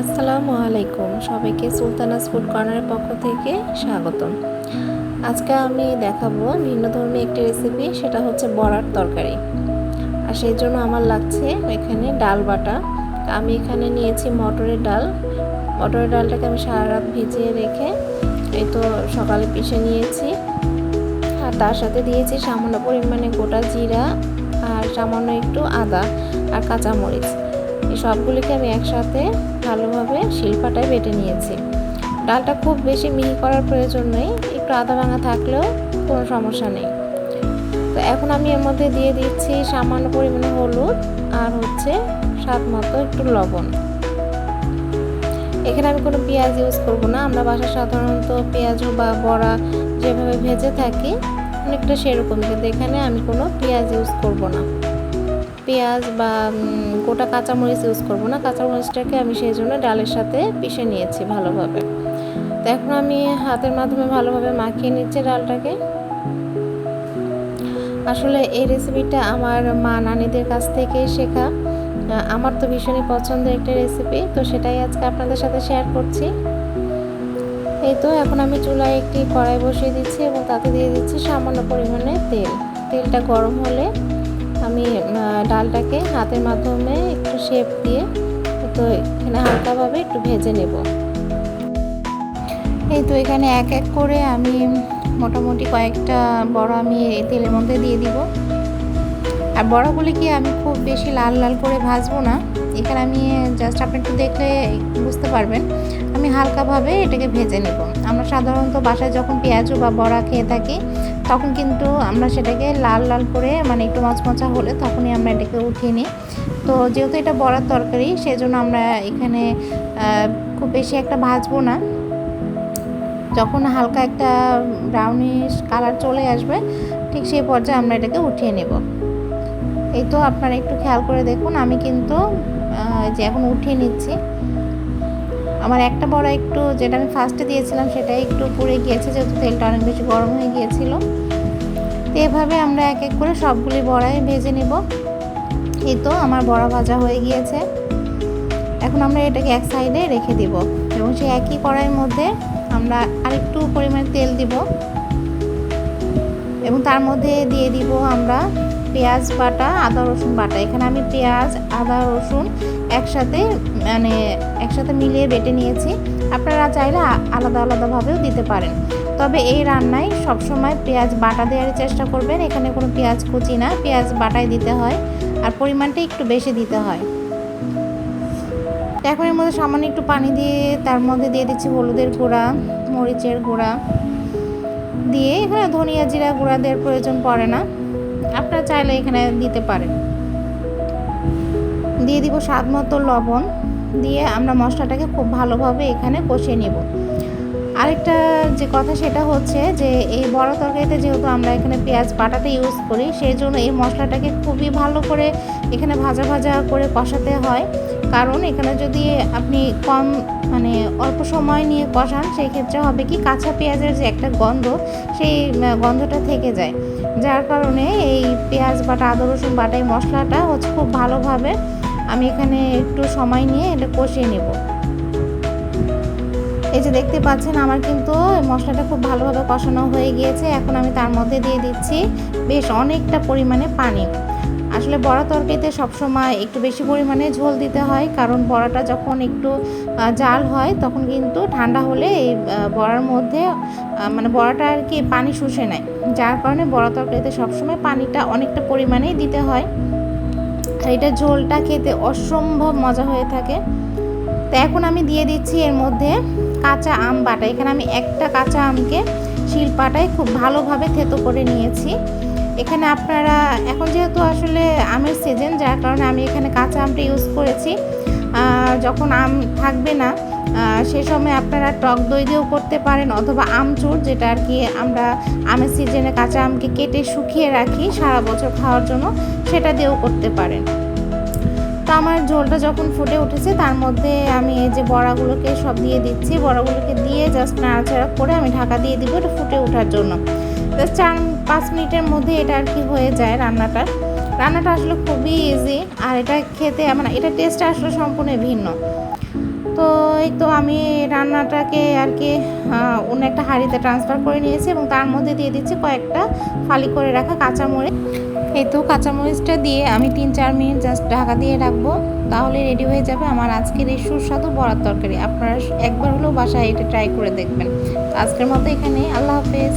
আসসালামু আলাইকুম। সবাইকে সুলতানাস ফুড কর্নারের পক্ষ থেকে স্বাগতম। আজকে আমি দেখাবো ভিন্ন ধর্মী একটি রেসিপি সেটা হচ্ছে বড়ার তরকারি। আর সেই জন্য আমার লাগছে এখানে ডাল বাটা। আমি এখানে নিয়েছি মটরের ডাল। মটরের ডালটাকে আমি সারা রাত ভিজিয়ে রেখে এই তো সকালে পিষে নিয়েছি। আর তার সাথে দিয়েছি সামান্য পরিমাণে গোটা জিরা আর সামান্য একটু আদা আর কাঁচামরিচ। সবগুলিকে আমি একসাথে ভালোভাবে শিলপাটায় বেটে নিয়েছি। ডালটা খুব বেশি মিহি করার প্রয়োজন নেই, একটু আদা ভাঙা থাকলেও কোনো সমস্যা নেই। তো এখন আমি এর মধ্যে দিয়ে দিচ্ছি সামান্য পরিমাণে হলুদ আর হচ্ছে স্বাদ মতো একটু লবণ। এখানে আমি কোনো পেঁয়াজ ইউজ করব না, আমরা বাসায় সাধারণত পেঁয়াজ বা বড়া যেভাবে ভেজে থাকি, অনেকটা সেরকম, কিন্তু এখানে আমি কোনো পেঁয়াজ ইউজ করব না। পেঁয়াজ বা গোটা কাঁচামরিচ ইউজ করব না। কাঁচামরিচটাকে আমি সেই জন্য ডালের সাথে পিষে নিয়েছি ভালোভাবে। তো এখন আমি হাতের মাধ্যমে ভালোভাবে মাখিয়ে নিচ্ছি ডালটাকে। আসলে এই রেসিপিটা আমার মা নানিদের কাছ থেকে শেখা। আমার তো ভীষণই পছন্দের একটা রেসিপি। তো সেটাই আজকে আপনাদের সাথে শেয়ার করছি। এই তো, এখন আমি চুলায় একটি কড়াই বসিয়ে দিচ্ছি এবং তাতে দিয়ে দিচ্ছি সামান্য পরিমাণে তেল। তেলটা গরম হলে আমি ডালটাকে হাতের মাধ্যমে একটু শেপ দিয়ে তো এখানে হালকাভাবে একটু ভেজে নেব। এই তো এখানে এক এক করে আমি মোটামুটি কয়েকটা বড় আমি তেলের মধ্যে দিয়ে দিব। আর বড়গুলি কি আমি খুব বেশি লাল লাল করে ভাজবো না। এখানে আমি জাস্ট আপনি একটু দেখলে বুঝতে পারবেন। আমি হালকাভাবে এটাকে ভেজে নেব। আমরা সাধারণত বাসায় যখন পেঁয়াজু বা বড়া খেয়ে থাকি তখন কিন্তু আমরা সেটাকে লাল লাল করে মানে একটু মাছ মচমচা হলে তখনই আমরা এটাকে উঠিয়ে নিই। তো যেহেতু এটা বড়ার তরকারি, সেজন্য আমরা এখানে খুব বেশি একটা ভাজবো না। যখন হালকা একটা ব্রাউনিশ কালার চলে আসবে, ঠিক সেই পর্যায়ে আমরা এটাকে উঠিয়ে নেব। এই তো আপনারা একটু খেয়াল করে দেখুন, আমি কিন্তু যে এখন উঠিয়ে নিচ্ছি। আমার একটা বড় একটু যেটা আমি ফার্স্টে দিয়েছিলাম সেটা একটু পুড়ে গিয়েছে, যেহেতু তেলটা অনেক বেশি গরম হয়ে গিয়েছিল। তো এভাবে আমরা এক এক করে সবগুলি বড়াই ভেজে নেব। এই তো আমার বড়া ভাজা হয়ে গিয়েছে। এখন আমরা এটাকে এক সাইডে রেখে দিব এবং সেই একই কড়াইয়ের মধ্যে আমরা আরেকটু পরিমাণে তেল দিব। এবং তার মধ্যে দিয়ে দিব আমরা পেঁয়াজ বাটা, আদা রসুন বাটা। এখানে আমি পেঁয়াজ, আদা, রসুন একসাথে মানে একসাথে মিলিয়ে বেটে নিয়েছি। আপনারা চাইলে আলাদা আলাদাভাবেও দিতে পারেন। তবে এই রান্নায় সবসময় পেঁয়াজ বাটা দেওয়ার চেষ্টা করবেন। এখানে কোনো পেঁয়াজ কুচি না, পেঁয়াজ বাটাই দিতে হয় আর পরিমাণটা একটু বেশি দিতে হয়। এখন এর মধ্যে সামান্য একটু পানি দিয়ে, তার মধ্যে দিয়ে দিচ্ছি হলুদের গুঁড়া, মরিচের গুঁড়া। দিয়ে এখানে ধনিয়া জিরা গুঁড়া দেওয়ার প্রয়োজন পড়ে না। আপনারা চাইলে এখানে দিতে পারেন। দিয়ে দিব স্বাদ মতো লবণ দিয়ে আমরা মশলাটাকে খুব ভালোভাবে এখানে কষিয়ে নেব। আরেকটা যে কথা সেটা হচ্ছে যে এই বড় তরকারিতে যেহেতু আমরা এখানে পেঁয়াজ বাটাটা ইউজ করি, সেই জন্য এই মশলাটাকে খুবই ভালো করে এখানে ভাজা ভাজা করে কষাতে হয়। কারণ এখানে যদি আপনি কম মানে অল্প সময় নিয়ে কষান, সেই ক্ষেত্রে হবে কি কাঁচা পেঁয়াজের যে একটা গন্ধ, সেই গন্ধটা থেকে যায়। যার কারণে এই পেঁয়াজ বাটা, আদা রসুন বাটা এই মশলাটা হচ্ছে খুব ভালোভাবে আমি এখানে একটু সময় নিয়ে এটা কষিয়ে নেব। এই যে দেখতে পাচ্ছেন, আমার কিন্তু মশলাটা খুব ভালোভাবে কষানো হয়ে গিয়েছে। এখন আমি তার মধ্যে দিয়ে দিচ্ছি বেশ অনেকটা পরিমাণে পানি। আসলে বড়া তরকারিতে সবসময় একটু বেশি পরিমাণে ঝোল দিতে হয়, কারণ বড়াটা যখন একটু জাল হয়, তখন কিন্তু ঠান্ডা হলে এই বড়ার মধ্যে মানে বড়াটা আর কি পানি শুষে নেয়। যার কারণে বড়া তরকারিতে সবসময় পানিটা অনেকটা পরিমাণেই দিতে হয়। আর এটা ঝোলটা খেতে অসম্ভব মজা হয়ে থাকে। তো এখন আমি দিয়ে দিচ্ছি এর মধ্যে কাঁচা আম বাটা। এখানে আমি একটা কাঁচা আমকে শিলপাটায় খুব ভালোভাবে থেতো করে নিয়েছি। এখানে আপনারা, এখন যেহেতু আসলে আমের সিজন যার কারণে আমি এখানে কাঁচা আমটা ইউজ করেছি যখন আম থাকবে না সে সময় আপনারা টক দই দিয়েও করতে পারেন অথবা আমচুর, যেটা আর কি আমরা আমের সিজনে কাঁচা আমকে কেটে শুকিয়ে রাখি সারা বছর খাওয়ার জন্য, সেটা দিয়েও করতে পারেন। তো আমার ঝোলটা যখন ফুটে উঠেছে, তার মধ্যে আমি এই যে বড়াগুলোকে সব দিয়ে দিচ্ছি, বড়াগুলোকে দিয়ে জাস্ট নাড়াচাড়া করে আমি ঢাকা দিয়ে দিব, এটা ফুটে ওঠার জন্য। চার, পাঁচ মিনিটের মধ্যে এটা আর কি হয়ে যায় রান্নাটা। রান্নাটা আসলে খুবই ইজি আর এটা খেতে মানে এটা টেস্টটা আসলে সম্পূর্ণ ভিন্ন। তো এই তো আমি রান্নাটাকে আর কি অন্য একটা হাঁড়িতে ট্রান্সফার করে নিয়েছি এবং তার মধ্যে দিয়ে দিচ্ছি কয়েকটা ফালি করে রাখা কাঁচামরিচ। এই তো কাঁচামরিচটা দিয়ে আমি তিন চার মিনিট জাস্ট ঢাকা দিয়ে রাখব, তাহলে রেডি হয়ে যাবে আমার আজকের এই সুস্বাদু বড়ার তরকারি। আপনারা একবার হলেও বাসায় এটা ট্রাই করে দেখবেন। আজকের মতো এখানে আল্লাহ হাফেজ।